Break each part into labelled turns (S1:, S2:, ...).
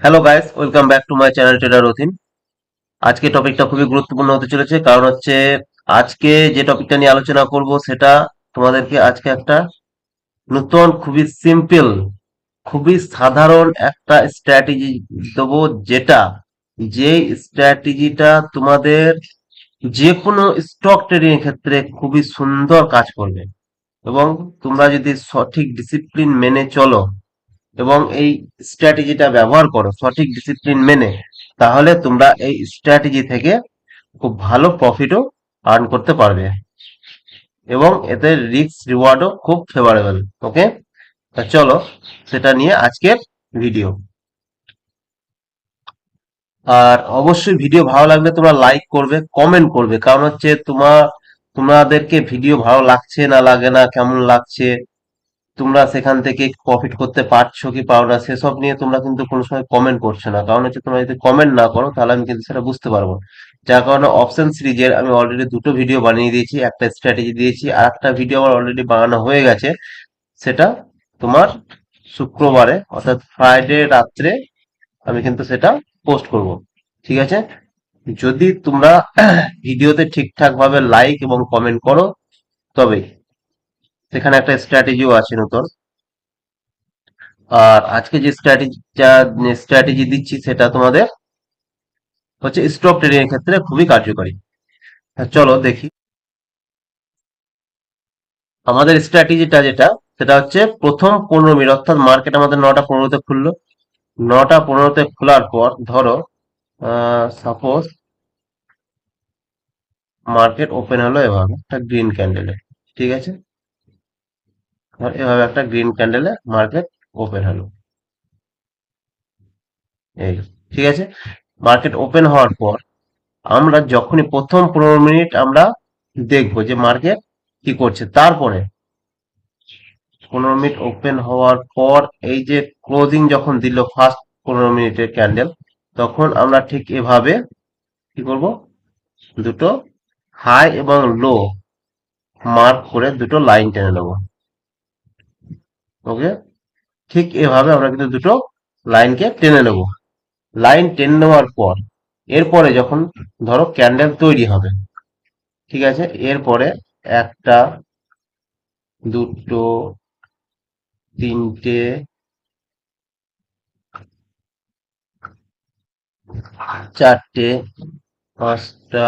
S1: Hello guys welcome back to my channel trader Athin আজকে টপিকটা খুবই গুরুত্বপূর্ণ হতে চলেছে, কারণ হচ্ছে আজকে যে টপিকটা নিয়ে আলোচনা করব, সেটা তোমাদেরকে আজকে একটা নতুন, খুবই সিম্পল খুবই সাধারণ একটা স্ট্র্যাটেজি দেবো, যেটা যে স্ট্র্যাটেজিটা তোমাদের যে কোনো স্টক ট্রেডিং এর ক্ষেত্রে খুবই সুন্দর কাজ করবে। এবং তোমরা যদি সঠিক ডিসিপ্লিন মেনে চলো এবং এই স্ট্র্যাটেজিটা ব্যবহার করো, সঠিক ডিসিপ্লিন মেনে, তাহলে তোমরা এই স্ট্র্যাটেজি থেকে খুব ভালো প্রফিটও আর্ন করতে পারবে। এবং এতে রিস্ক রিওয়ার্ডও খুব ফেভারেবল ওকে তা চলো, সেটা নিয়ে আজকের ভিডিও আর অবশ্যই ভিডিও ভালো লাগলে তোমরা লাইক করবে কমেন্ট করবে, কারণ হচ্ছে তোমার তোমাদেরকে ভিডিও ভালো লাগছে না লাগে না, কেমন লাগছে? তোমরা সেখান থেকে প্রফিট করতে পারছ কি পারো না, সেসব নিয়ে তোমরা কিন্তু কোনো সময় কমেন্ট করছ না। কারণ হচ্ছে তোমরা যদি কমেন্ট না করো, তাহলে আমি কিন্তু সেটা বুঝতে পারব যার কারণে অপশন সিরিজের আমি অলরেডি দুটো ভিডিও বানিয়ে দিয়েছি, একটা স্ট্র্যাটেজি দিয়েছি, আর একটা ভিডিও আমার অলরেডি বানানো হয়ে গেছে। সেটা তোমার শুক্রবারে, অর্থাৎ ফ্রাইডে রাত্রে আমি কিন্তু সেটা পোস্ট করব। ঠিক আছে? যদি তোমরা ভিডিওতে ঠিকঠাক ভাবে লাইক এবং কমেন্ট করো, তবে সেখানে একটা স্ট্র্যাটেজিও আছে নতুন। আর আজকে যে স্ট্র্যাটেজিটা স্ট্র্যাটেজি দিচ্ছি সেটা তোমাদের হচ্ছে স্টক ট্রেডিং এর ক্ষেত্রে খুবই কার্যকরী। চলো দেখি। আমাদের স্ট্র্যাটেজিটা যেটা, সেটা হচ্ছে প্রথম পনেরো মিনিট, অর্থাৎ মার্কেট আমাদের নটা পনেরোতে খুললো। নটা পনেরোতে খোলার পর ধরো সাপোজ মার্কেট ওপেন হলো এভাবে, একটা গ্রিন ক্যান্ডেলে ঠিক আছে? এভাবে একটা গ্রিন ক্যান্ডেলে মার্কেট ওপেন হলো। এই ঠিক আছে? মার্কেট ওপেন হওয়ার পর আমরা যখনই প্রথম পনেরো মিনিট আমরা দেখব যে মার্কেট কি করছে। তারপরে পনেরো মিনিট ওপেন হওয়ার পর এই যে ক্লোজিং যখন দিল ফার্স্ট পনেরো মিনিটের ক্যান্ডেল তখন আমরা ঠিক এভাবে কি করব? দুটো হাই এবং লো মার্ক করে দুটো লাইন টেনে নেব। ওকে ঠিক এভাবে আমরা কিন্তু দুটো লাইনকে টেনে নেব। লাইন টেনে নেওয়ার পর, এরপরে যখন ধরো ক্যান্ডেল তৈরি হবে, ঠিক আছে? এরপরে একটা, দুটো, তিনটে, চারটে, পাঁচটা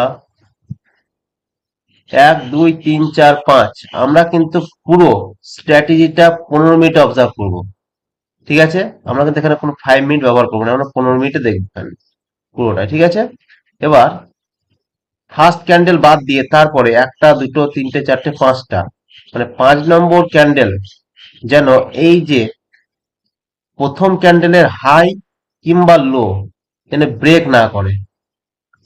S1: এক, দুই, তিন, চার, পাঁচ। আমরা কিন্তু পুরো স্ট্র্যাটেজিটা পনেরো মিনিট অবজার্ভ করব। ঠিক আছে? আমরা কিন্তু এখানে কোনো ফাইভ মিনিট ব্যবহার করব না। আমরা পনেরো মিনিটে দেখব পুরোটা, ঠিক আছে? এবার ফার্স্ট ক্যান্ডেল বাদ দিয়ে তারপরে একটা, দুটো, তিনটে, চারটে, পাঁচটা। মানে পাঁচ নম্বর ক্যান্ডেল যেন এই যে প্রথম ক্যান্ডেলের হাই কিংবা লো যেন ব্রেক না করে।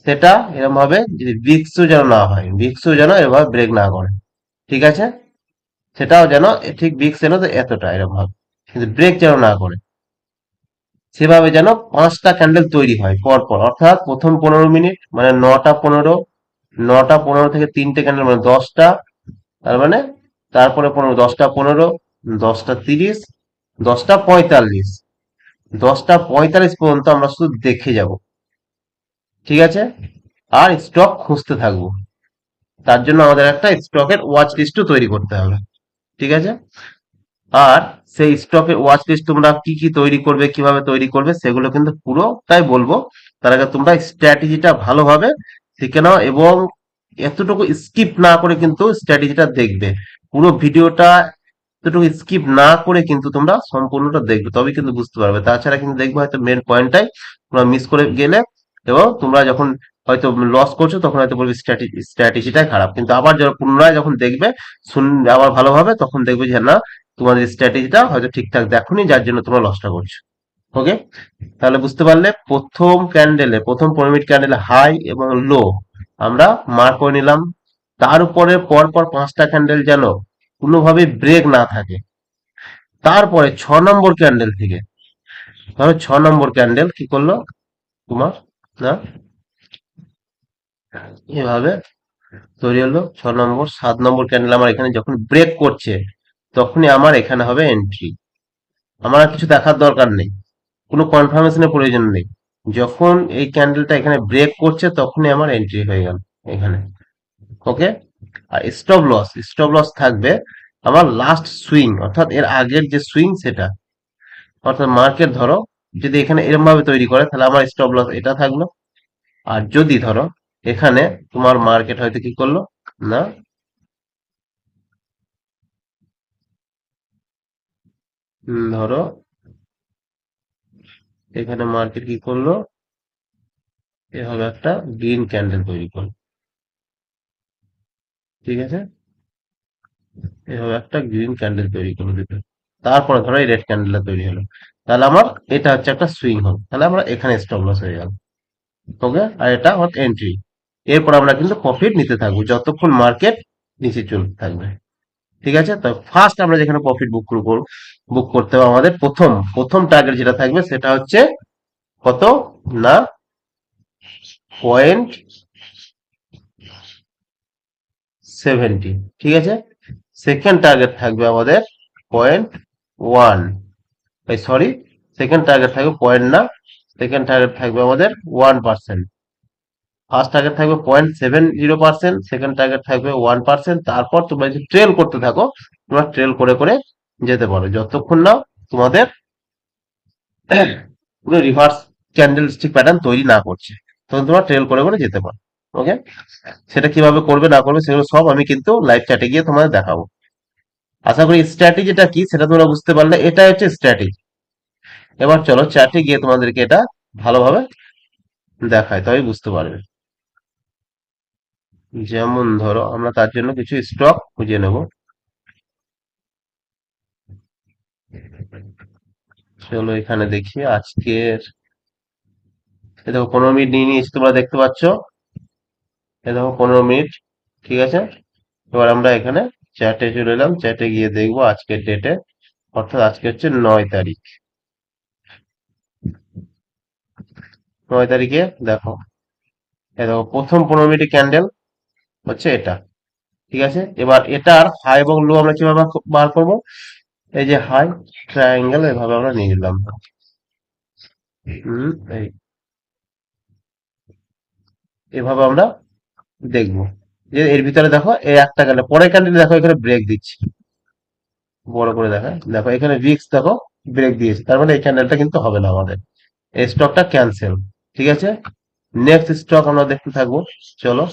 S1: সেটা এরকম ভাবে যদি ভিক্সও যেন না হয় ভিক্সও যেন এভাবে ব্রেক না করে, ঠিক আছে? সেটাও যেন ঠিক ভিক্স যেন এতটা এরকম ভাবে, কিন্তু ব্রেক যেন না করে, সেভাবে যেন পাঁচটা ক্যান্ডেল তৈরি হয় পরপর, অর্থাৎ প্রথম পনেরো মিনিট মানে নটা পনেরো নটা পনেরো থেকে তিনটে ক্যান্ডেল মানে দশটা, তার মানে তারপরে পনেরো, দশটা পনেরো, দশটা তিরিশ, দশটা পঁয়তাল্লিশ দশটা পঁয়তাল্লিশ পর্যন্ত আমরা শুধু দেখে যাব। ঠিক আছে? আর স্টক খুঁজতে থাকব। তার জন্য আমাদের একটা স্টকের ওয়াচ লিস্টও তৈরি করতে হবে। ঠিক আছে? আর সেই স্টকের ওয়াচ লিস্ট তোমরা কি কি তৈরি করবে, কীভাবে তৈরি করবে, সেগুলো কিন্তু পুরো তাই বলব। তার আগে তোমরা স্ট্র্যাটেজিটা ভালোভাবে শিখে নাও এবং এতটুকু স্কিপ না করে কিন্তু স্ট্র্যাটেজিটা দেখবে। পুরো ভিডিওটা এতটুকু স্কিপ না করে কিন্তু তোমরা সম্পূর্ণটা দেখবে তবে কিন্তু বুঝতে পারবে। তাছাড়া কিন্তু দেখবে হয়তো মেন পয়েন্টটাই তোমরা মিস করে গেলে এবং তোমরা যখন হয়তো লস করছ, তখন হয়তো বলবে স্ট্র্যাটেজিটাই খারাপ। কিন্তু আবার যখন পুনরায় যখন দেখবে, শুন, আবার ভালোভাবে, তখন দেখবে যে না, তোমাদের স্ট্র্যাটেজিটা হয়তো ঠিকঠাক দেখোনি, যার জন্য তোমরা লসটা করছ। ওকে তাহলে বুঝতে পারলে, প্রথম ক্যান্ডেলে প্রথম পনেরো মিনিট ক্যান্ডেলে হাই এবং লো আমরা মার্ক করে নিলাম। তার উপরে পরপর পাঁচটা ক্যান্ডেল যেন কোনোভাবে ব্রেক না থাকে। তারপরে ছ নম্বর ক্যান্ডেল থেকে ধরো ছ নম্বর ক্যান্ডেল কি করল? তোমার না? এভাবে তৈরি হলো ছ নম্বর, সাত নম্বর ক্যান্ডেল আমার এখানে যখন ব্রেক করছে, তখনই আমার এখানে হবে এন্ট্রি আমার কিছু দেখার দরকার নেই। কোনো কনফার্মেশনের প্রয়োজন নেই। যখন এই ক্যান্ডেলটা এখানে ব্রেক করছে, তখনই আমার এন্ট্রি হয়ে গেল এখানে। ওকে আর স্টপ লস স্টপ লস থাকবে আমার লাস্ট সুইং অর্থাৎ এর আগের যে সুইং সেটা। অর্থাৎ মার্কেট ধরো যদি এখানে এরকম ভাবে তৈরি করে, তাহলে আমার স্টপ লস এটা থাকল। আর যদি ধরো, এখানে তোমার মার্কেট হয়তো কি করল? না। ধরো, এখানে মার্কেট কি করল? এভাবে একটা গ্রিন ক্যান্ডেল তৈরি করল। ঠিক আছে? এভাবে একটা গ্রিন ক্যান্ডেল তৈরি করল দুটো। তারপরে ধরো এই রেড ক্যান্ডেলটা তৈরি হলো। তাহলে আমার এটা হচ্ছে একটা সুইং হল। তাহলে আমরা এখানে স্টপ লস হয়ে গেল। ওকে আর এটা আমার এন্ট্রি এরপর আমরা কিন্তু প্রফিট নিতে থাকব, যতক্ষণ মার্কেট নিচে চলতে থাকবে। ঠিক আছে? তো ফার্স্ট আমরা যেখানে প্রফিট বুক করব বুক করতে হবে আমাদের প্রথম প্রথম টার্গেট যেটা থাকবে সেটা হচ্ছে কত? না? পয়েন্ট সেভেন্টি ঠিক আছে? সেকেন্ড টার্গেট থাকবে আমাদের point one sorry second target থাকবে পয়েন্ট না সেকেন্ড টার্গেট থাকবে আমাদের ওয়ান পার্সেন্ট ফার্স্ট টার্গেট থাকবে point seven zero percent second target থাকবে ওয়ান পার্সেন্ট তারপর তোমরা যদি ট্রেল করতে থাকো, তোমরা ট্রেল করে করে যেতে পারো। যতক্ষণ না তোমাদের পুরো রিভার্স ক্যান্ডেল স্টিক প্যাটার্ন তৈরি না করছে তখন তোমরা ট্রেল করে করে যেতে পারো। ওকে সেটা কীভাবে করবে, না করবে, সেগুলো সব আমি কিন্তু লাইভ চ্যাটে গিয়ে তোমাদের দেখাবো। আশা করি স্ট্র্যাটেজিটা কি সেটা তোমরা বুঝতে পারলে, এটা হচ্ছে স্ট্র্যাটেজি। এবার চলো চ্যাটে গিয়ে তোমাদেরকে এটা ভালোভাবে দেখায় তবে বুঝতে পারবে। যেমন ধরো, আমরা তার জন্য কিছু স্টক খুঁজে নেব। চলো এখানে দেখি, আজকের দেখো পনেরো মিনিট নিয়ে নিয়েছি, তোমরা দেখতে পাচ্ছ। এ দেখো পনেরো মিনিট, ঠিক আছে? এবার আমরা এখানে চ্যাটে চলে এলাম। চ্যাটে গিয়ে দেখব আজকের ডেটে অর্থাৎ আজকে হচ্ছে নয় তারিখ। নয় তারিখে দেখো। দেখো, প্রথম পনেরো মিনিটের ক্যান্ডেল হচ্ছে এটা। ঠিক আছে? এবার এটার হাই এবং লো আমরা কীভাবে বার করব? এই যে হাই ট্রায়াঙ্গেল এভাবে আমরা নিয়ে নিলাম। হুম, এই। এভাবে আমরা দেখব। যে এর ভিতরে দেখো, এই একটা ক্যান্ডেল পরের ক্যান্ডেল দেখো, এখানে ব্রেক দিচ্ছি। বড় করে দেখা, দেখো, এখানে রিক্স দেখো ব্রেক দিয়েছে। তার মানে এই ক্যান্ডেলটা কিন্তু হবে না আমাদের। এই স্টকটা ক্যান্সেল ঠিক আছে? নেক্সট স্টক আমরা দেখতে থাকব, চলো।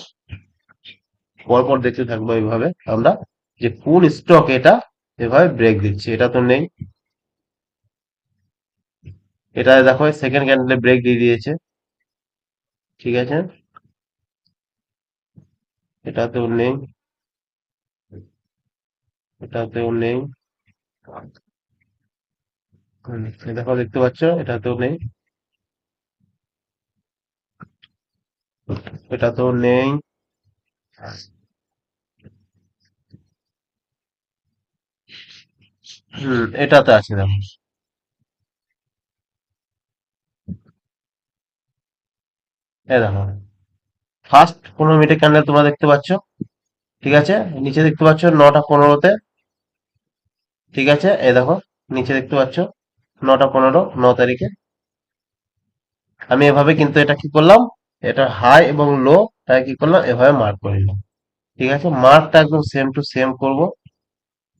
S1: পরপর দেখতে থাকব এইভাবে আমরা, যে কোন স্টক এটা এভাবে ব্রেক দিচ্ছে, এটা তো নেই। এটা দেখো সেকেন্ড ক্যান্ডেলে ব্রেক দিয়ে দিয়েছে। ঠিক আছে? এটাতেও নেই। এটাতেও নেই। দেখো, দেখতে পাচ্ছ? এটাতেও নেই। এটাতেও নেই। হুম, এটাতে আছে দেখো। এ দেখো। ফার্স্ট পনেরো মিনিটের ক্যান্ডেল তোমরা দেখতে পাচ্ছ। ঠিক আছে? নিচে দেখতে পাচ্ছ নটা পনেরোতে। ঠিক আছে? এই দেখো, নিচে দেখতে পাচ্ছ নটা পনেরো, ন তারিখে। আমি এভাবে কিন্তু এটা কি করলাম? এটা হাই এবং লো তাই কি করলাম? এভাবে মার্ক করে নিলাম। ঠিক আছে? মার্কটা একদম সেম টু সেম করব।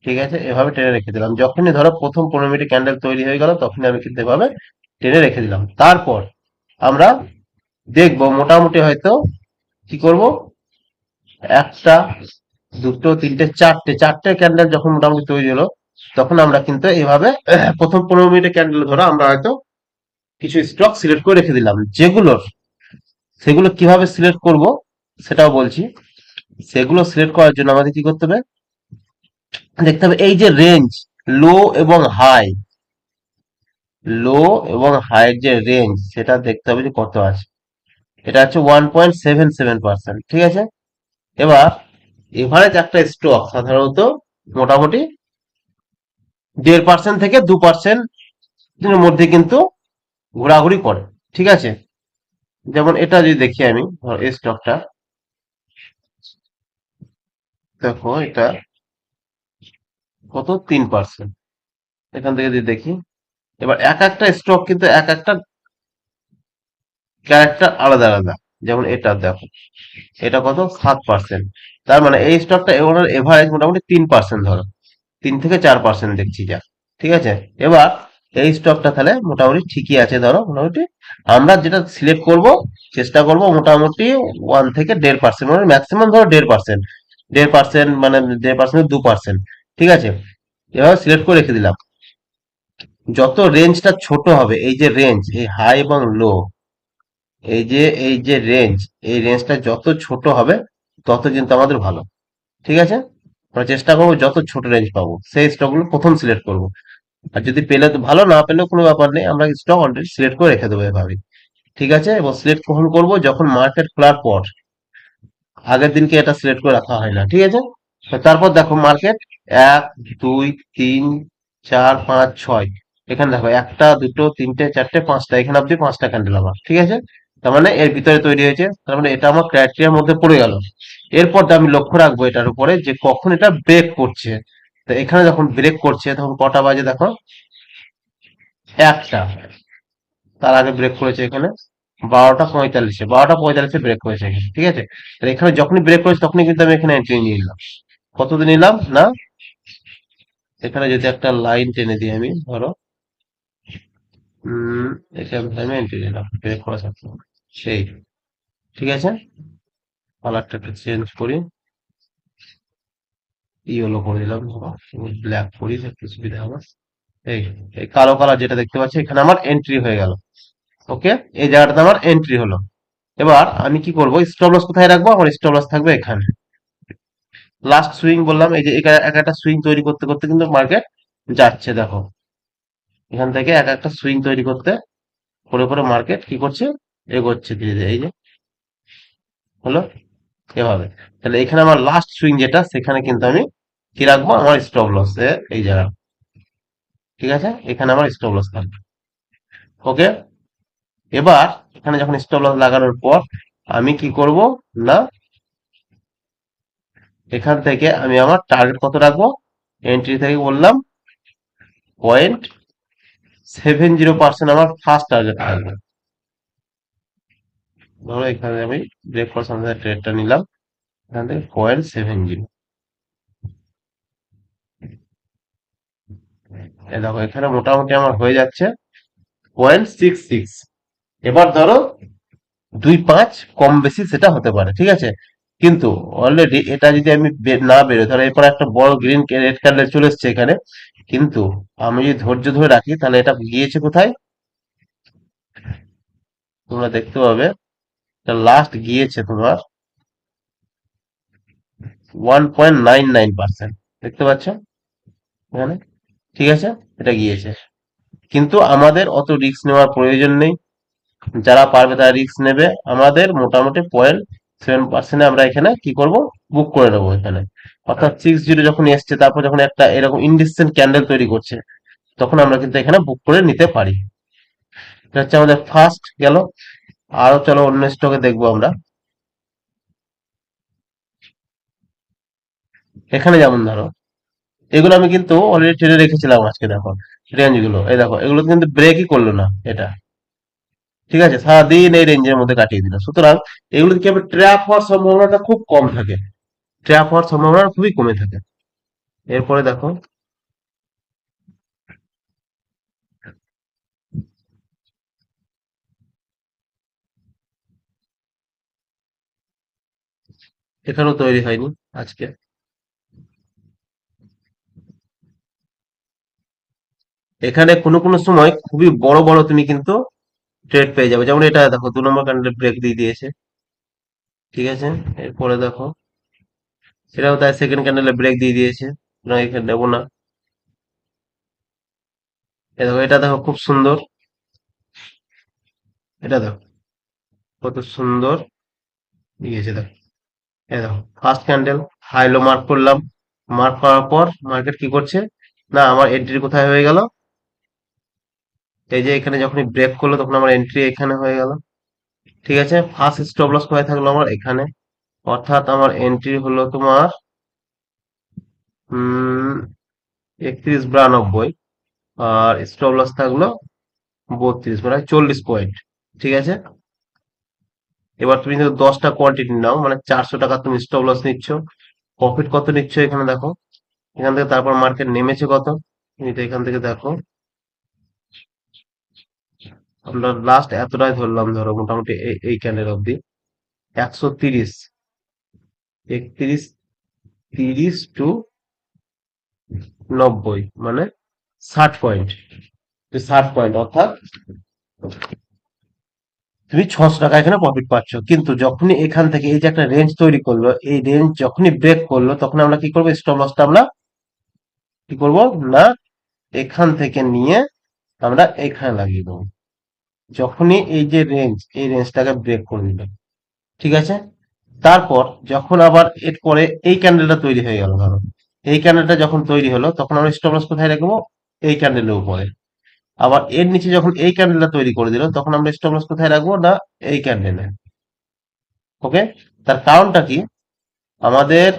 S1: ঠিক আছে? এভাবে টেনে রেখে দিলাম। যখনই ধরো প্রথম পনেরো মিনিট ক্যান্ডেল তৈরি হয়ে গেল, তখনই আমি কিন্তু এভাবে টেনে রেখে দিলাম। তারপর আমরা দেখব, মোটামুটি হয়তো কি করব? একটা, দুটো, তিনটে, চারটে চারটে ক্যান্ডেল যখন মোটামুটি তৈরি হলো, তখন আমরা কিন্তু এইভাবে প্রথম পনেরো মিনিটের ক্যান্ডেল ধরো, আমরা হয়তো কিছু স্টক সিলেক্ট করে রেখে দিলাম। যেগুলোর সেগুলো কীভাবে সিলেক্ট করব, সেটাও বলছি। সেগুলো সিলেক্ট করার জন্য আমাদের কি করতে হবে? দেখতে হবে এই যে রেঞ্জ লো এবং হাই লো এবং হাইয়ের যে রেঞ্জ সেটা দেখতে হবে যে কত আছে। এটা হচ্ছে one point seven seven percent ঠিক আছে? এবার এভারেজ একটা স্টক সাধারণত মোটামুটি দেড় পার্সেন্ট থেকে দু পার্সেন্ট মধ্যে কিন্তু ঘোরাঘুরি করে, ঠিক আছে? যেমন এটা যদি দেখি আমি এই স্টকটা দেখো, এটা কত? তিন পার্সেন্ট এখান থেকে যদি দেখি, এবার এক একটা স্টক কিন্তু এক একটা ক্যারেক্টার আলাদা আলাদা। যেমন এটা দেখো। এটা কত? সাত পার্সেন্ট তার মানে এই স্টকটা ওনার এভারেজ মোটামুটি তিন পার্সেন্ট ধরো। তিন থেকে চার পার্সেন্ট দেখছি যা। ঠিক আছে? এবার এই স্টকটা তাহলে মোটামুটি ঠিকই আছে ধরো, মোটামুটি। আমরা যেটা সিলেক্ট করব, চেষ্টা করব মোটামুটি ওয়ান থেকে দেড় পার্সেন্ট মানে ম্যাক্সিমাম ধরো দেড় পার্সেন্ট দেড় পার্সেন্ট মানে দেড় পার্সেন্ট দু পার্সেন্ট ঠিক আছে? এভাবে সিলেক্ট করে রেখে দিলাম। যত রেঞ্জটা ছোট হবে, এই যে রেঞ্জ এই হাই এবং লো এই যে এই যে রেঞ্জ এই রেঞ্জটা যত ছোট হবে, তত কিন্তু আমাদের ভালো। ঠিক আছে? আমরা চেষ্টা করব যত ছোট রেঞ্জ পাবো। সেই স্টকগুলো প্রথম সিলেক্ট করব। আর যদি পেলে তো ভালো, না পেলেও কোনো ব্যাপার নেই। আমরা স্টক অলরেডি সিলেক্ট করে রেখে দেবো এভাবে ঠিক আছে? এবং সিলেক্ট কখন করব? যখন মার্কেট খোলার পর। আগের দিনকে এটা সিলেক্ট করে রাখা হয় না। ঠিক আছে? তারপর দেখো মার্কেট এক, দুই, তিন, চার, পাঁচ, ছয়। এখানে দেখো একটা, দুটো, তিনটে, চারটে, পাঁচটা। এখানে অব্দি পাঁচটা ক্যান্ডেল আমার ঠিক আছে? তার মানে এর ভিতরে তৈরি হয়েছে, তার মানে এটা আমার ক্রাইটেরিয়ার মধ্যে পড়ে গেল। এরপর আমি লক্ষ্য রাখব এটার উপরে যে কখন এটা ব্রেক করছে। তো এখানে যখন ব্রেক করছে, তখন কটা বাজে দেখো? একটা। তার আগে ব্রেক করেছে এখানে বারোটা পঁয়তাল্লিশে। বারোটা পঁয়তাল্লিশে ব্রেক করেছে এখানে, ঠিক আছে? এখানে যখনই ব্রেক করেছে, তখনই কিন্তু আমি এখানে এন্ট্রি নিয়ে নিলাম। কতদিন নিলাম? না? এখানে যদি একটা লাইন টেনে দিই আমি, ধরো। উম, এখান থেকে আমি এন্ট্রি নিলাম ব্রেক করা থাকল সেই। ঠিক আছে? কালারটা একটু চেঞ্জ করি। ইয়েলো করে দিলাম ব্ল্যাক করি একটু সুবিধা হবে। এই এই কালো কালার যেটা দেখতে পাচ্ছি, এখানে আমার এন্ট্রি হয়ে গেল। ওকে এই জায়গাটাতে আমার এন্ট্রি হলো। এবার আমি কি করব? স্টপ লস কোথায় রাখব? আমার স্টপ লস থাকবে এখানে। লাস্ট সুইং বললাম, এই যে এক একটা সুইং তৈরি করতে করতে কিন্তু মার্কেট যাচ্ছে, দেখো। এখান থেকে এক একটা সুইং তৈরি করতে, করে করে মার্কেট কি করছে? এগোচ্ছে ধীরে ধীরে, এই যে। হলো? এভাবে। তাহলে এখানে আমার লাস্ট সুইং যেটা, সেখানে কিন্তু আমি কি রাখব? আমার স্টপ লস এই জায়গা। ঠিক আছে? এখানে আমার স্টপ লস থাকবে। ওকে এবার এখানে যখন স্টপ লস লাগানোর পর আমি কি করব? না। এখান থেকে আমি আমার টার্গেট কত রাখব? এন্ট্রি থেকে বললাম পয়েন্ট সেভেন জিরো পার্সেন্ট আমার ফার্স্ট টার্গেট থাকবে ধরো এখানে আমি ব্রেক করার সাথে ট্রেডটা নিলাম। এখান থেকে পয়েন্ট সেভেন জিরো দেখো, এখানে মোটামুটি আমার হয়ে যাচ্ছে পয়েন্ট সিক্স সিক্স এবার ধরো দুই পাঁচ কম বেশি সেটা হতে পারে, ঠিক আছে? কিন্তু অলরেডি এটা যদি আমি না বেরো ধরো এরপর একটা বড় গ্রিন রেড ক্যান্ডেল চলে এসছে এখানে, কিন্তু আমি যদি ধৈর্য ধরে রাখি, তাহলে এটা গিয়েছে কোথায়? তোমরা দেখতে পাবে। লাস্ট গিয়েছে তোমার one point nine nine percent দেখতে পাচ্ছ? এখানে। ঠিক আছে? এটা গিয়েছে। কিন্তু আমাদের অত রিস্ক নেওয়ার প্রয়োজন নেই। যারা পারবে তারা রিস্ক নেবে। আমাদের মোটামুটি পয়েন্ট সেভেন পার্সেন্টে আমরা এখানে কি করব? বুক করে নেব এখানে। অর্থাৎ সিক্স জিরো যখন এসছে, তারপর যখন একটা এরকম ইনডিসেন্ট ক্যান্ডেল তৈরি করছে, তখন আমরা কিন্তু এখানে বুক করে নিতে পারি। এটা হচ্ছে আমাদের ফার্স্ট গেল। আরও চলো অন্য স্টকে দেখব আমরা। এখানে যেমন ধরো, এগুলো আমি কিন্তু অলরেডি ট্রেনে রেখেছিলাম আজকে, দেখো রেঞ্জগুলো এই দেখো, এগুলো কিন্তু ব্রেকই করল না এটা। ঠিক আছে, সারাদিন এই রেঞ্জের মধ্যে কাটিয়ে দিল। সুতরাং এগুলো কি হবে ট্র্যাপ হওয়ার সম্ভাবনাটা খুব কম থাকে। ট্র্যাপ হওয়ার সম্ভাবনা খুবই কমে থাকে। এরপরে দেখো এখানেও তৈরি হয়নি আজকে। এখানে কোনো কোনো সময় খুবই বড় বড় তুমি কিন্তু ট্রেড পেয়ে যাবে। যেমন এটা দেখো, দু নম্বর ক্যান্ডেল ব্রেক দিয়ে দিয়েছে। ঠিক আছে? এরপরে দেখো, সেটাও তাই সেকেন্ড ক্যান্ডেলে ব্রেক দিয়ে দিয়েছে। না, এখানে নেব না। দেখো, এটা দেখো, খুব সুন্দর। এটা দেখো, কত সুন্দর। দিয়েছে দেখো first candle high low mark করলাম। মার্ক করার পর মার্কেট কি করছে? না, আমার এন্ট্রি কোথায় হয়ে গেল? এই যে এখানে যখনই ব্রেক করল, তখন আমার এন্ট্রি এখানে হয়ে গেল। ঠিক আছে? ফার্স্ট স্টপ লস কোথায় থাকল আমার? এখানে। অর্থাৎ আমার এন্ট্রি হলো তোমার একত্রিশ বিরানব্বই। আর স্টপ লস থাকল বত্রিশ মানে চল্লিশ পয়েন্ট ঠিক আছে? এবার তুমি যদি দশটা কোয়ান্টিটি নাও মানে চারশো টাকা তুমি স্টপ লস নিচ্ছ। প্রফিট কত নিচ্ছ এখানে দেখো? এখান থেকে তারপর মার্কেট নেমেছে কত? এটা এখান থেকে দেখো। আমরা লাস্ট এতটাই ধরলাম, ধরো মোটামুটি এই ক্যান্ডেল অবধি। একশো তিরিশ। একত্রিশ, তিরিশ টু নব্বই মানে ষাট পয়েন্ট ষাট পয়েন্ট অর্থাৎ তুমি ছশো টাকা এখানে প্রফিট পাচ্ছ। কিন্তু যখনই এখান থেকে এই যে একটা রেঞ্জ তৈরি করল, এই রেঞ্জ যখনই ব্রেক করল, তখন আমরা কি করব? স্টপ লসটা আমরা কি করব? না, এখান থেকে নিয়ে আমরা এখানে লাগিয়ে দেবো। যখনই এই যে রেঞ্জ এই রেঞ্জটাকে ব্রেক করে দিল। ঠিক আছে? তারপর যখন আবার এরপরে এই ক্যান্ডেলটা তৈরি হয়ে গেল, ধরো। এই ক্যান্ডেলটা যখন তৈরি হলো, তখন আমরা স্টপ লস কোথায় রাখব এই ক্যান্ডেলের উপরে। আবার এর নিচে যখন এই ক্যান্ডেলটা তৈরি করে দিল, তখন আমরা স্টপ লস কোথায় রাখব? না, এই ক্যান্ডেলে ওকে তার কারণটা কি? আমাদের,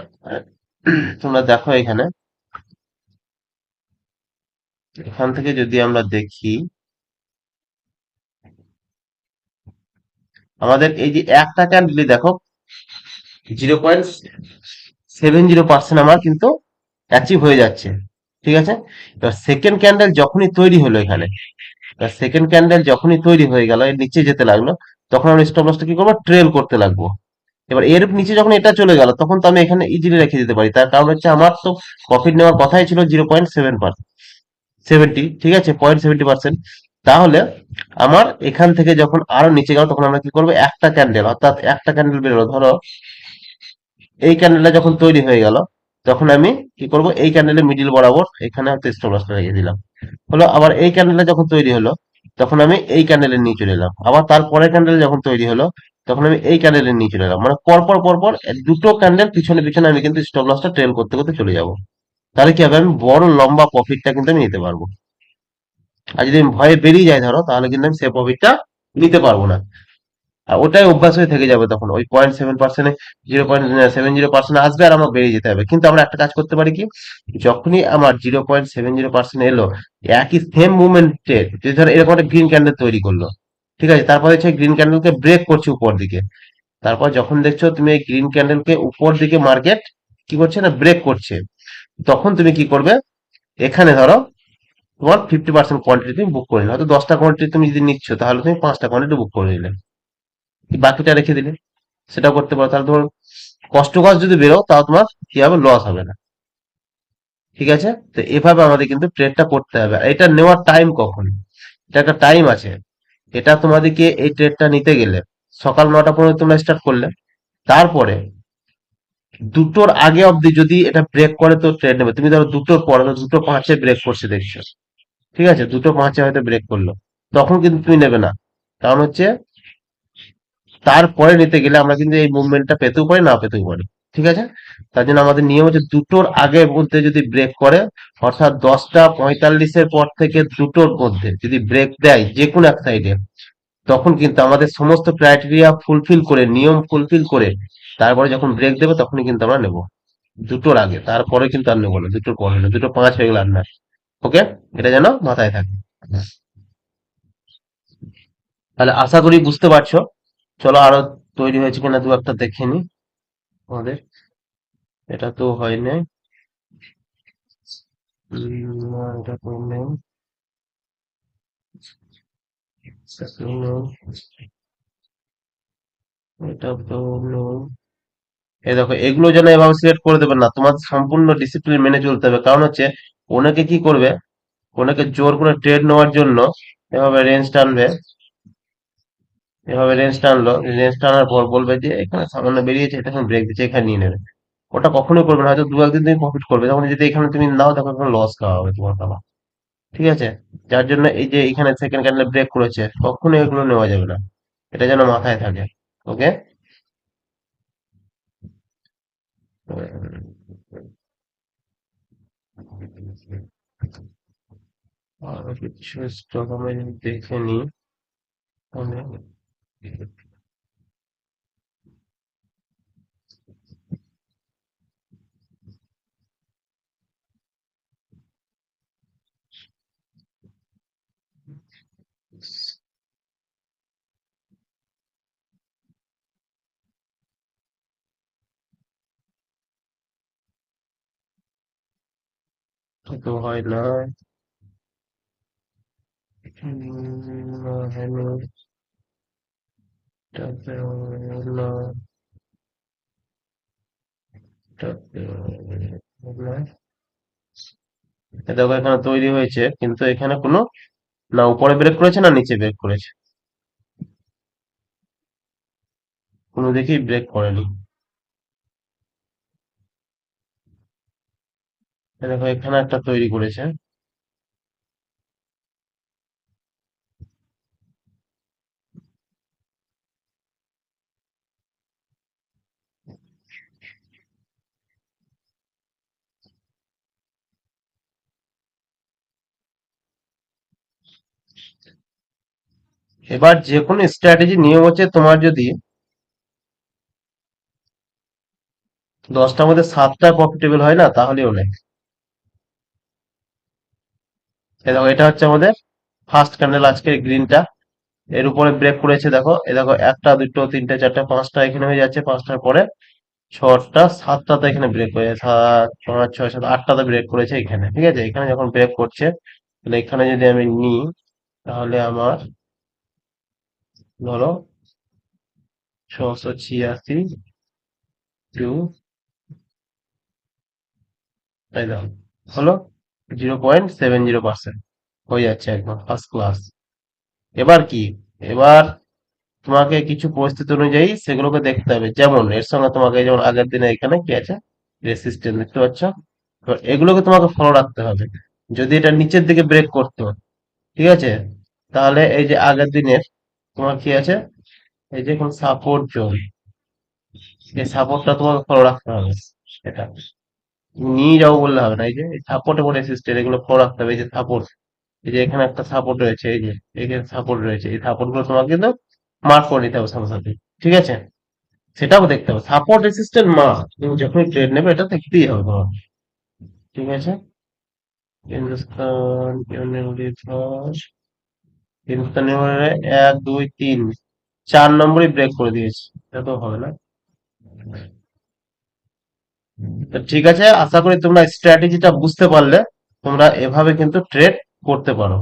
S1: তোমরা দেখো এখানে। এখান থেকে যদি আমরা দেখি, আমাদের এই যে একটা ক্যান্ডেলই দেখো zero point seven zero percent আমার কিন্তু অ্যাচিভ হয়ে যাচ্ছে। ঠিক আছে? এবার সেকেন্ড ক্যান্ডেল যখনই তৈরি হলো এখানে সেকেন্ড ক্যান্ডেল যখনই তৈরি হয়ে গেল, এর নিচে যেতে লাগল, তখন আমরা স্টপ লসটা কি করব? ট্রেল করতে লাগবো। এবার এর নিচে যখন এটা চলে গেল, তখন তো আমি এখানে ইজিলি রেখে দিতে পারি। তার কারণ হচ্ছে আমার তো প্রফিট নেওয়ার কথাই ছিল জিরো পয়েন্ট সেভেন সেভেন্টি ঠিক আছে? পয়েন্ট সেভেন্টি পার্সেন্ট তাহলে আমার এখান থেকে যখন আরও নিচে গেল, তখন আমরা কি করব? একটা ক্যান্ডেল অর্থাৎ একটা ক্যান্ডেল বেরোলো। ধরো, এই ক্যান্ডেলটা যখন তৈরি হয়ে গেল তখন আমি কি করব? এই ক্যান্ডেলের মিডিল বরাবর এখানে হয়তো স্টপ লসটা রেখে দিলাম। হলো, আবার এই ক্যান্ডেলটা যখন তৈরি হলো, তখন আমি এই ক্যান্ডেলের নিয়ে চলে এলাম। আবার তারপরের ক্যান্ডেল যখন তৈরি হলো, তখন আমি এই ক্যান্ডেলের নিয়ে চলে এলাম। মানে পরপর পরপর দুটো ক্যান্ডেল পিছনে পিছনে আমি কিন্তু স্টপ লসটা ট্রেল করতে করতে চলে যাব। তাহলে কি হবে? আমি বড় লম্বা প্রফিটটা কিন্তু আমি নিতে পারব। আর যদি আমি ভয়ে বেরিয়ে যাই ধরো, তাহলে কিন্তু আমি সে প্রফিটটা নিতে পারব না। ওটাই অভ্যাস হয়ে থেকে যাবে তখন। ওই পয়েন্ট সেভেন পার্সেন্টে zero point seven zero percent আসবে আর আমার বেরিয়ে যেতে হবে। কিন্তু আমরা একটা কাজ করতে পারি কি? যখনই আমার zero point seven zero percent এলো, একই সেম মুভমেন্টে যদি ধরো এরকম একটা গ্রিন ক্যান্ডেল তৈরি করল, ঠিক আছে? তারপর হচ্ছে গ্রিন ক্যান্ডেলকে ব্রেক করছে উপর দিকে। তারপর যখন দেখছ তুমি এই গ্রিন ক্যান্ডেলকে উপর দিকে মার্কেট কি করছে না ব্রেক করছে, তখন তুমি কি করবে? এখানে ধরো, তোমার ফিফটি পার্সেন্ট কোয়ান্টিটি তুমি বুক করে নিলে। হয়তো দশটা কোয়ান্টিটি তুমি যদি নিচ্ছ, তাহলে তুমি পাঁচটা কোয়ান্টিটি বুক করে নিলে। বাকিটা রেখে দিলে? সেটাও করতে পারো। তাহলে তোমার কষ্ট কষ্ট যদি বেরো তাও তোমার কি হবে? লস হবে না। ঠিক আছে? তো এভাবে আমাদের কিন্তু ট্রেডটা করতে হবে। এটা নেওয়ার টাইম কখন? এটা একটা টাইম আছে। এটা তোমাদেরকে এই ট্রেডটা নিতে গেলে সকাল নটা পর্যন্ত তোমরা স্টার্ট করলে। তারপরে দুটোর আগে অবধি যদি এটা ব্রেক করে, তো ট্রেড নেবে। তুমি ধরো দুটোর পরে দুটো পাঁচে ব্রেক করছে, দেখছ। ঠিক আছে? দুটো পাঁচে হয়তো ব্রেক করল। তখন কিন্তু তুমি নেবে না। কারণ হচ্ছে তারপরে নিতে গেলে আমরা কিন্তু এই মুভমেন্টটা পেতেও পারি, না পেতেও পারি। ঠিক আছে? তার জন্য আমাদের নিয়ম হচ্ছে দুটোর আগের মধ্যে যদি ব্রেক করে, অর্থাৎ দশটা পঁয়তাল্লিশের পর থেকে দুটোর মধ্যে যদি ব্রেক দেয় যে কোনো এক সাইডে তখন কিন্তু আমাদের সমস্ত ক্রাইটেরিয়া ফুলফিল করে, নিয়ম ফুলফিল করে, তারপরে যখন ব্রেক দেবে তখনই কিন্তু আমরা নেব। দুটোর আগে, তারপরে কিন্তু আর নেব না, দুটোর পরে না দুটো পাঁচ হয়ে গেল আর না। ওকে এটা যেন মাথায় থাকে। তাহলে আশা করি বুঝতে পারছ। চলো আরও তৈরি হয়েছে কিনা দু একটা দেখে নি। আমাদের। এটা তো হয় নাই। এটা নেই। এটা তো এগুলো যেন এভাবে করে না। তোমার সম্পূর্ণ ডিসিপ্লিন মেনে চলতে হবে। কারণ হচ্ছে ওনাকে কি করবে ওনাকে জোর করে ট্রেড নেওয়ার জন্য এভাবে রেঞ্জ টানবে। এভাবে রেঞ্জ টানলো রেঞ্জ টানার পর বলবে যে এখানে সামান্য বেরিয়েছে, এটা এখন ব্রেক দিচ্ছে, এখানে নিয়ে নেবে। ওটা কখনোই করবে না, হয়তো দু একদিন তুমি প্রফিট করবে। তখন যদি এখানে তুমি নাও, তখন লস খাওয়া হবে তোমার খাওয়া ঠিক আছে? যার জন্য এই যে এখানে সেকেন্ড ক্যান্ডেল ব্রেক করেছে কখনো এগুলো নেওয়া যাবে না। এটা যেন মাথায় থাকে। ওকে আর কিছু স্টক আমি দেখে নিই। 我回来。嗯，还没。দেখো এখানে তৈরি হয়েছে, কিন্তু এখানে কোনো, না উপরে ব্রেক করেছে না নিচে ব্রেক করেছে। কোনো দেখি ব্রেক করেনি। দেখো এখানে একটা তৈরি করেছে। এবার যে কোনো স্ট্র্যাটেজি নিয়ম হচ্ছে তোমার যদি দশটার মধ্যে সাতটা প্রফিটেবল হয় না তাহলে অনেক দেখো, এটা হচ্ছে আমাদের ফার্স্ট ক্যান্ডেল আজকের গ্রিনটা এর উপরে ব্রেক করেছে, দেখো এ দেখো, একটা, দুটো, তিনটে, চারটে, পাঁচটা এখানে হয়ে যাচ্ছে, পাঁচটার পরে ছটা সাতটাতে এখানে ব্রেক হয়ে সাত পাঁচ ছয়, সাত আটটাতে ব্রেক করেছে এখানে, ঠিক আছে? এখানে যখন ব্রেক করছে, তাহলে এখানে যদি আমি নিই, তাহলে আমার ধরো, ছশো ছিয়াশি টু তাই দাও হলো zero point seven zero percent হয়ে যাচ্ছে একদম ফার্স্ট ক্লাস এবার কি? এবার তোমাকে কিছু পরিস্থিতি অনুযায়ী সেগুলোকে দেখতে হবে। যেমন, এর সঙ্গে তোমাকে যেমন আগের দিনে এখানে কি আছে? রেসিস্ট্যান্স দেখতে পাচ্ছ। এগুলোকে তোমাকে ফলো রাখতে হবে। যদি এটা নিচের দিকে ব্রেক করতো, ঠিক আছে? তাহলে এই যে আগের দিনের তোমার কি আছে? এই যে কোন সাপোর্ট জোন এই সাপোর্টটা তোমাকে ফলো রাখতে হবে এটা নিয়ে যাব বললে হবে না, এই যে সাপোর্ট এবং রেসিস্ট্যান্স এগুলো ফলো রাখতে হবে, এই যে সাপোর্ট এই যে এখানে একটা সাপোর্ট রয়েছে, এই যে এখানে সাপোর্ট রয়েছে, এই সাপোর্টগুলো তোমাকে কিন্তু মার্ক করে নিতে হবে সাথে সাথে ঠিক আছে? সেটাও দেখতে হবে সাপোর্ট রেসিস্ট্যান্ট মার্ক তুমি যখনই ট্রেড নেবে, এটা দেখতেই হবে তোমার ঠিক আছে? হিন্দুস্তান হিন্দুস্তান ইউনিভার্সে এক, দুই, তিন। চার নম্বরই ব্রেক করে দিয়েছে। এটা তো হবে না। তো ঠিক আছে, আশা করি তোমরা স্ট্র্যাটেজিটা বুঝতে পারলে। তোমরা এভাবে কিন্তু ট্রেড করতে পারো।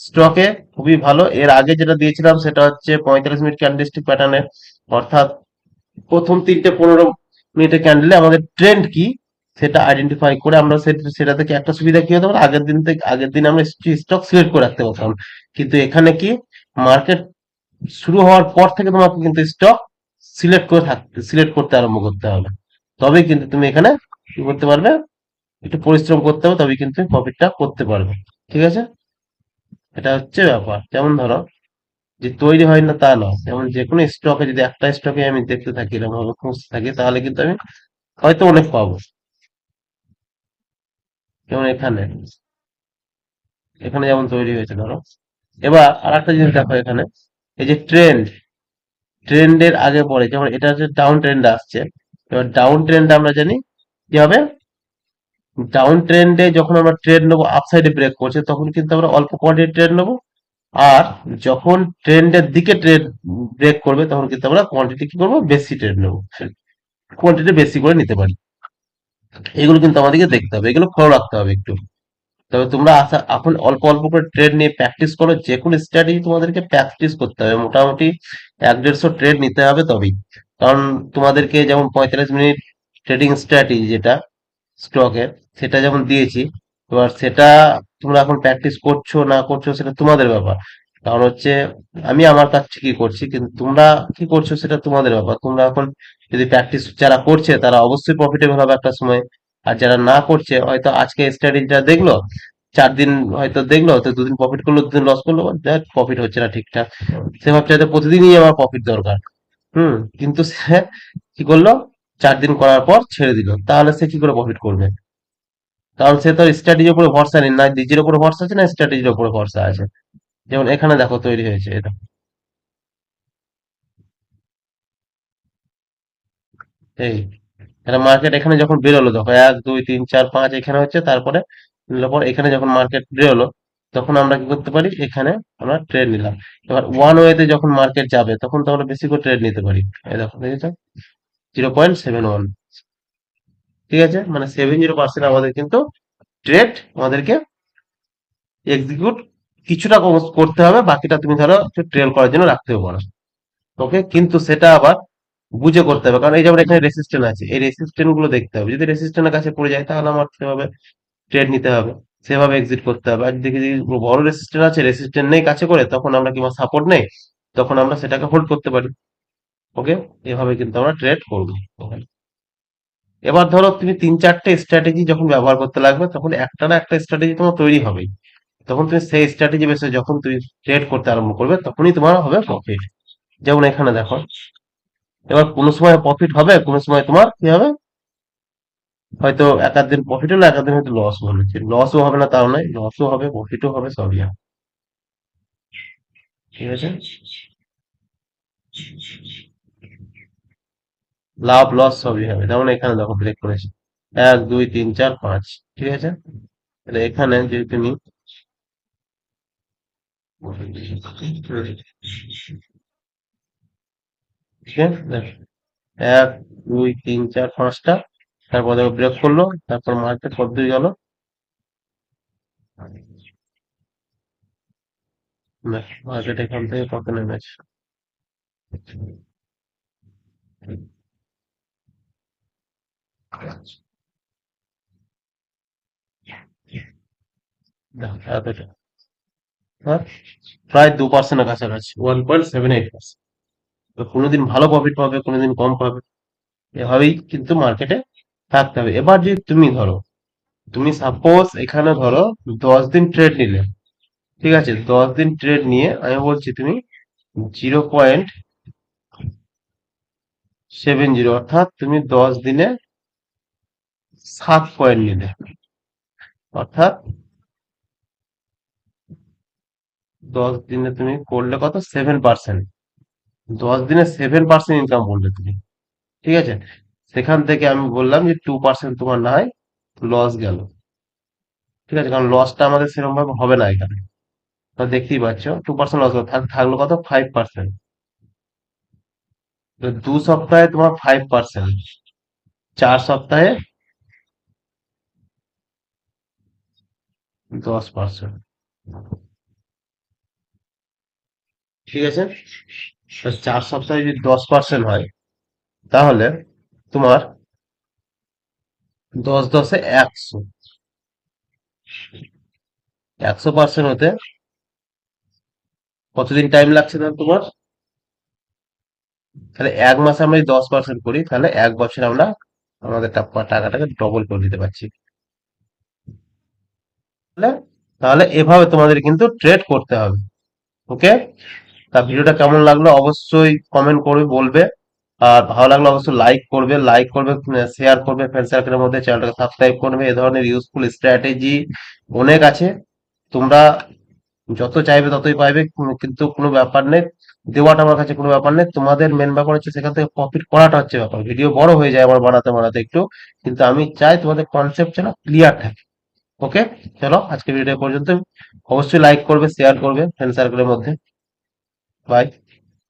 S1: স্টকে খুবই ভালো। এর আগে যেটা দিয়েছিলাম, সেটা হচ্ছে পঁয়তাল্লিশ মিনিট ক্যান্ডেলস্টিক প্যাটার্নের অর্থাৎ প্রথম তিনটে পনেরো মিনিটের ক্যান্ডেলে আমাদের ট্রেন্ড কি? সেটা আইডেন্টিফাই করে আমরা সেটা থেকে একটা সুবিধা কি হতে পারে? আগের দিন থেকে আগের দিন আমরা স্টক সিলেক্ট করে রাখতে পারতাম। কিন্তু এখানে কি মার্কেট শুরু হওয়ার পর থেকে তোমাকে কিন্তু স্টক সিলেক্ট করে থাকতে সিলেক্ট করতে আরম্ভ করতে হবে। তবে কিন্তু তুমি এখানে কি করতে পারবে? একটু পরিশ্রম করতে হবে তবে কিন্তু প্রফিটটা করতে পারবে। ঠিক আছে? এটা হচ্ছে ব্যাপার। যেমন ধরো, যে তৈরি হয় না তা নয়। যেমন যে কোনো স্টকে যদি একটা স্টকে আমি দেখতে থাকি, এরকম খুঁজতে থাকি, তাহলে কিন্তু আমি হয়তো অনেক পাবো। যেমন এখানে এখানে যেমন তৈরি হয়েছে, ধরো। এবার আর একটা জিনিস দেখো এখানে, এই যে ট্রেন্ড ট্রেন্ডের আগে পরে, যেমন এটা হচ্ছে ডাউন ট্রেন্ড আসছে। এবার ডাউন ট্রেন্ড আমরা জানি কি হবে? ডাউন ট্রেন্ডে যখন আমরা ট্রেড নেব আপসাইডে ব্রেক করছে, তখন কিন্তু আমরা অল্প কোয়ান্টিটি ট্রেড নেব। আর যখন ট্রেন্ডের দিকে ট্রেড ব্রেক করবে, তখন কিন্তু আমরা কোয়ান্টিটি কি করব? বেশি ট্রেড নেব। কোয়ান্টিটি বেশি করে নিতে পারি। এগুলো কিন্তু আমাদেরকে দেখতে হবে, এগুলো ফলো রাখতে হবে একটু। তবে তোমরা এখন অল্প অল্প করে ট্রেড নিয়ে প্র্যাকটিস করো, যে কোনো স্ট্র্যাটেজি তোমাদেরকে প্র্যাকটিস করতে হবে। মোটামুটি এক দেড়শো ট্রেড নিতে হবে তবেই। কারণ তোমাদেরকে যেমন পঁয়তাল্লিশ মিনিট ট্রেডিং স্ট্র্যাটেজি যেটা স্টকের সেটা যেমন দিয়েছি, এবার সেটা তোমরা এখন প্র্যাকটিস করছ না করছ সেটা তোমাদের ব্যাপার। কারণ হচ্ছে আমি আমার কাছ থেকে কি করছি, কিন্তু তোমরা কি করছ সেটা তোমাদের ব্যাপার। তোমরা এখন যদি প্র্যাকটিস যারা করছে তারা অবশ্যই প্রফিটেবল হবে একটা সময়। আর যারা না করছে, হয়তো আজকে স্ট্র্যাটেজিটা দেখল, চার দিন হয়তো দেখল, তো দুদিন প্রফিট করল, দুদিন লস করল প্রফিট হচ্ছে না ঠিকঠাক। সে ভাবছে হয়তো প্রতিদিনই আমার প্রফিট দরকার। হুম, কিন্তু সে কি করল? চার দিন করার পর ছেড়ে দিল। তাহলে সে কি করে প্রফিট করবে? কারণ সে তো স্ট্র্যাটেজির উপরে ভরসা নেই, না নিজের উপরে ভরসা আছে, না স্ট্র্যাটেজির উপরে ভরসা আছে। যেমন এখানে দেখো তৈরি হয়েছে এটা। এই, এটা মার্কেট এখানে যখন বেরোলো, দেখো এক, দুই, তিন, চার, পাঁচ এখানে হচ্ছে, তারপরে পর এখানে যখন মার্কেট বেরোলো, তখন আমরা কি করতে পারি? এখানে আমরা ট্রেড নিলাম। এবার ওয়ান ওয়েতে যখন মার্কেট যাবে, তখন তো আমরা বেশি করে ট্রেড নিতে পারি। এই দেখো জিরো পয়েন্ট সেভেন ওয়ান ঠিক আছে? মানে সেভেন জিরো পার্সেন্ট আমাদের কিন্তু ট্রেড আমাদেরকে এক্সিকিউট কিছুটা করতে হবে, বাকিটা তুমি ধরো ট্রেল করার জন্য রাখতেও পারো। ওকে কিন্তু সেটা আবার বুঝে করতে হবে। কারণ এই যেমন এখানে রেসিস্ট্যান্ট আছে, এই রেসিস্ট্যান্টগুলো দেখতে হবে। যদি রেসিস্ট্যান্টের কাছে পড়ে যায়, তাহলে আমার সেভাবে ট্রেড নিতে হবে, সেভাবে এক্সিট করতে হবে। আর দেখি বড় রেসিস্ট্যান্ট আছে রেসিস্ট্যান্ট নেই কাছে করে, তখন আমরা কিংবা সাপোর্ট নেই? তখন আমরা সেটাকে হোল্ড করতে পারি। ওকে এভাবে কিন্তু আমরা ট্রেড করব। এবার ধরো তুমি তিন চারটে স্ট্র্যাটেজি যখন ব্যবহার করতে লাগবে, তখন একটা না একটা স্ট্র্যাটেজি তোমার তৈরি হবেই। তখন তুমি সেই স্ট্র্যাটেজি বেসে যখন তুমি ট্রেড করতে আরম্ভ করবে, তখনই তোমার হবে প্রফিট যেমন এখানে দেখো, এবার কোনো সময় প্রফিট হবে, কোনো সময় তোমার কি হবে? হয়তো এক দিন প্রফিট হলো এক দিন হয়তো লস হলো লসও হবে না তাও নয় লসও হবে প্রফিটও হবে, সবই হবে। ঠিক আছে? লাভ লস সবই হবে। যেমন এখানে দেখো ব্রেক করেছে। এক, দুই, তিন, চার, পাঁচ। ঠিক আছে? এখানে যদি তুমি এক দুই তিন চার পাঁচটা। তারপর দেখো ব্রেক করল তারপর মার্কেট কত দূর গেল। মার্কেট এখান থেকে কত নেমেছে দেখো, এতটা প্রায় দু পার্সেন্টের কাছাকাছি। One point seven eight percent কোনোদিন ভালো প্রফিট পাবে, কোনোদিন কম পাবে, এভাবেই কিন্তু মার্কেটে থাকতে হবে। এবার যদি তুমি ধরো, তুমি সাপোজ এখানে ধরো দশ দিন ট্রেড নিলে, ঠিক আছে? দশ দিন ট্রেড নিয়ে আমি বলছি তুমি জিরো পয়েন্ট সেভেন জিরো অর্থাৎ তুমি দশ দিনে সাত পয়েন্ট নিলে। অর্থাৎ দশ দিনে তুমি করলে কত? সেভেন পার্সেন্ট দশ দিনে সেভেন পার্সেন্ট ইনকাম করলে তুমি। ঠিক আছে? সেখান থেকে আমি বললাম যে টু পার্সেন্ট তোমার না হয় লস গেল। ঠিক আছে? কারণ লসটা আমাদের সেরকম ভাবে হবে না এখানে। দেখতেই পাচ্ছ টু পার্সেন্ট লস থাকল কত? ফাইভ পার্সেন্ট দু সপ্তাহে তোমার ফাইভ পার্সেন্ট চার সপ্তাহে দশ পার্সেন্ট ঠিক আছে? চার সপ্তাহে যদি দশ পার্সেন্ট হয়, তাহলে তোমার দশ দশে একশো। একশো পার্সেন্ট হতে কতদিন টাইম লাগছে তাহলে তোমার? তাহলে এক মাসে আমরা যদি দশ পার্সেন্ট করি, তাহলে এক বছর আমরা আমাদের টাকাটাকে ডবল করে দিতে পারছি। তাহলে তাহলে এভাবে তোমাদের কিন্তু ট্রেড করতে হবে। ওকে তা ভিডিওটা কেমন লাগল অবশ্যই কমেন্ট করবে বলবে। আর ভালো লাগলে অবশ্যই লাইক করবে লাইক করবে শেয়ার করবে ফ্রেন্ড সার্কেলের মধ্যে চ্যানেলটাকে সাবস্ক্রাইব করবে এ ধরনের ইউজফুল স্ট্র্যাটেজি অনেক আছে। তোমরা যত চাইবে ততই পাইবে কিন্তু কোনো ব্যাপার নেই। দেওয়াটা আমার কাছে কোনো ব্যাপার নেই। তোমাদের মেন ব্যাপার হচ্ছে সেখান থেকে প্রফিট করাটা হচ্ছে ব্যাপার। ভিডিও বড় হয়ে যায় আমার বানাতে বানাতে একটু। কিন্তু আমি চাই তোমাদের কনসেপ্ট যেন ক্লিয়ার থাকে। ওকে চলো আজকে ভিডিও পর্যন্ত অবশ্যই লাইক করবে শেয়ার করবে ফ্রেন্ড সার্কেলের মধ্যে। Bye.